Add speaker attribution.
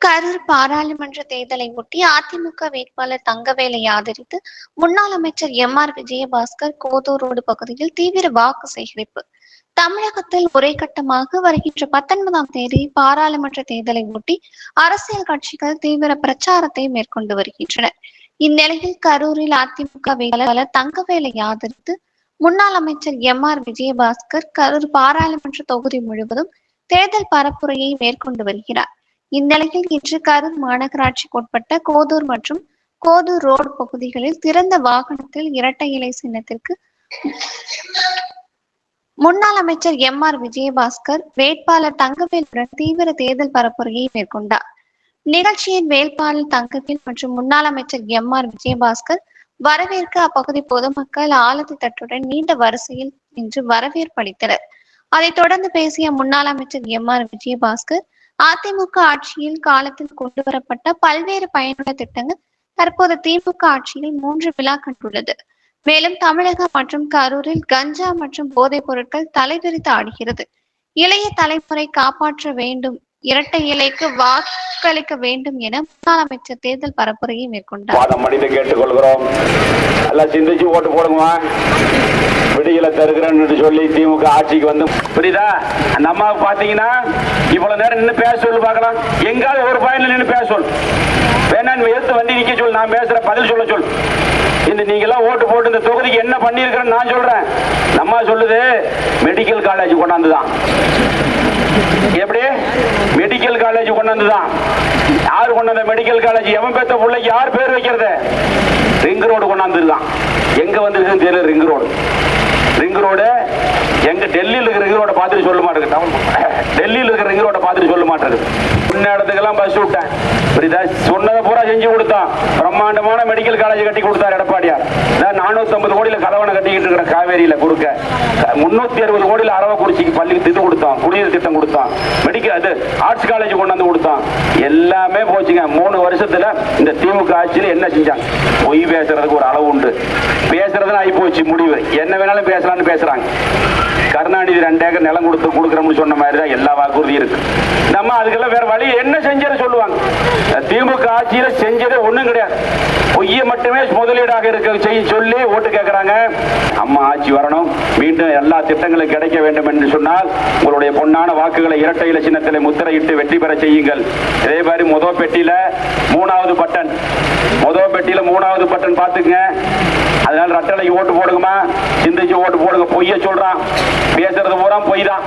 Speaker 1: கரூர் பாராளுமன்ற தேர்தலை ஒட்டி அதிமுக வேட்பாளர் தங்கவேலை ஆதரித்து முன்னாள் அமைச்சர் M R Vijayabaskar Kothur road பகுதியில் தீவிர வாக்கு சேகரிப்பு. தமிழகத்தில் ஒரே கட்டமாக வருகின்ற பத்தொன்பதாம் தேதி பாராளுமன்ற தேர்தலை ஒட்டி அரசியல் கட்சிகள் தீவிர பிரச்சாரத்தை மேற்கொண்டு வருகின்றனர். இந்நிலையில் கரூரில் அதிமுக வேட்பாளர் தங்கவேலை ஆதரித்து முன்னாள் அமைச்சர் எம் ஆர் விஜயபாஸ்கர் கரூர் பாராளுமன்ற தொகுதி முழுவதும் தேர்தல் பரப்புரையை மேற்கொண்டு வருகிறார். இந்நிலையில் இன்று கரூர் மாநகராட்சிக்குட்பட்ட கோதூர் மற்றும் கோதூர் ரோடு பகுதிகளில் திறந்த வாகனத்தில் இரட்டை இலை சின்னத்திற்கு முன்னாள் அமைச்சர் எம் ஆர் விஜயபாஸ்கர் வேட்பாளர் தங்கவேலுடன் தீவிர தேர்தல் பரப்புரையை மேற்கொண்டார். நிகழ்ச்சியின் வேட்பாளர் தங்கவேல் மற்றும் முன்னாள் அமைச்சர் எம் ஆர் விஜயபாஸ்கர் வரவேற்க அப்பகுதி பொதுமக்கள் ஆலத்தி தட்டுடன் நீண்ட வரிசையில் நின்று வரவேற்பு அளித்தனர். அதைத் தொடர்ந்து பேசிய முன்னாள் அமைச்சர் எம் ஆர் விஜயபாஸ்கர் அதிமுக ஆட்சியில் காலத்தில் கொண்டு வரப்பட்ட பல்வேறு பயனுள்ள திட்டங்கள் தற்போது திமுக ஆட்சியில் மூன்று விழா கண்டுள்ளது. மேலும் தமிழகம் மற்றும் கரூரில் கஞ்சா மற்றும் போதைப் பொருட்கள் தலைவிரித்து ஆடுகிறது. இளைய தலைமுறை காப்பாற்ற வேண்டும் இரட்டை இலைக்கு வாக்களிக்க வேண்டும் என முன்னாள் அமைச்சர் தேர்தல் பரப்புரையை மேற்கொண்டார்.
Speaker 2: கேட்டுக்கொள்கிறோம். எல்லாம் சிந்திச்சு ஓட்டு போடுங்க தருகிறேன்னு சொல்லி திமுக ஆட்சிக்கு வந்து புரியுதா? அந்த அம்மாவுக்கு பாத்தீங்கன்னா இவ்வளவு நேரம் நின்று பேச சொல்லு பார்க்கலாம். எங்காவது ஒரு பாயிண்ட்ல நின்று பேச சொல் வேணா எடுத்து வண்டி நிக்க சொல்லு நான் பேசுற பதில் சொல்ல சொல் இந்த நீங்க எல்லாம் ஓட்டு போட்டு இந்த தொகுதிக்கு என்ன பண்ணிருக்கிறேன்னு நான் சொல்றேன். நம்ம அம்மா சொல்லுது மெடிக்கல் காலேஜ் கொண்டாந்துதான். எப்படி? மெடிக்கல் காலேஜ் கொண்டாந்து தான் யார் கொண்டாந்த மெடிக்கல் காலேஜ் எவன் பெத்த பிள்ளைக்கு யார் பேர் வைக்கிறது? ரிங் ரோடு கொண்டாந்துருக்கான். எங்க வந்திருக்குன்னு தெரியல ரிங் ரோடு ரிங் ரோடு எங்க டெல்லியில் இருக்கிற ரிங் ரோட பார்த்துட்டு சொல்ல மாட்டேங்குது தமிழ் டெல்லியில் இருக்கிற ஹீரோட பார்த்துட்டு சொல்ல மாட்டேங்குது. முன்ன இடத்துக்கெல்லாம் பஸ் விட்டேன். புரியுதா? சொன்னதை பூரா செஞ்சு கொடுத்தான். பிரம்மாண்டமான மெடிக்கல் காலேஜ் கட்டி கொடுத்தார் எடப்பாடியார். நானூத்தி ஐம்பது கோடியில கதவணை கட்டிக்கிட்டு இருக்கிற காவேரியில கொடுக்க. முன்னூத்தி அறுபது கோடியில அரவக்குறிச்சிக்கு பள்ளி திட்டம் கொடுத்தான். குடிநீர் திட்டம் கொடுத்தான். மெடிக்கல் அது ஆர்ட்ஸ் காலேஜ் கொண்டாந்து கொடுத்தான். எல்லாமே போச்சுங்க. மூணு வருஷத்துல இந்த திமுக ஆட்சியில் என்ன செஞ்சாங்க? பொய் பேசுறதுக்கு ஒரு அளவு உண்டு. பேசுறதுன்னு ஆகி போச்சு முடிவு. என்ன வேணாலும் பேசலாம்னு பேசுறாங்க. கருணாநிதி ரெண்டு ஏக்கர் நிலம் கொடுத்து கொடுக்குறோம்னு சொன்ன மாதிரி தான் எல்லா வாக்குறுதியும் இருக்கு. நம்ம அதுக்கெல்லாம் வேற வழி என்ன செஞ்சது சொல்லுவாங்க. திமுக ஆட்சியில செஞ்சதே ஒண்ணும் கிடையாது. பொய்யை மட்டுமே முதலீடாக இருக்க செய்ய சொல்லி ஓட்டு கேட்கிறாங்க அம்மா ஆட்சி வரணும். மீண்டும் எல்லா திட்டங்களும் கிடைக்க வேண்டும் என்று சொன்னால் உங்களுடைய பொன்னான வாக்குகளை இரட்டை இல சின்னத்தில் முத்திரையிட்டு வெற்றி பெற செய்யுங்கள். இதே மாதிரி முதல் பெட்டியில மூணாவது பட்டன். முதல் பெட்டியில மூணாவது பட்டன் பாத்துக்கங்க அதனால ரட்டளைக்கு ஓட்டு போடுங்கம்மா. சிந்திச்சு ஓட்டு போடுங்க. பொய்ய சொல்றான். பேசுறது பூரா பொய் தான்.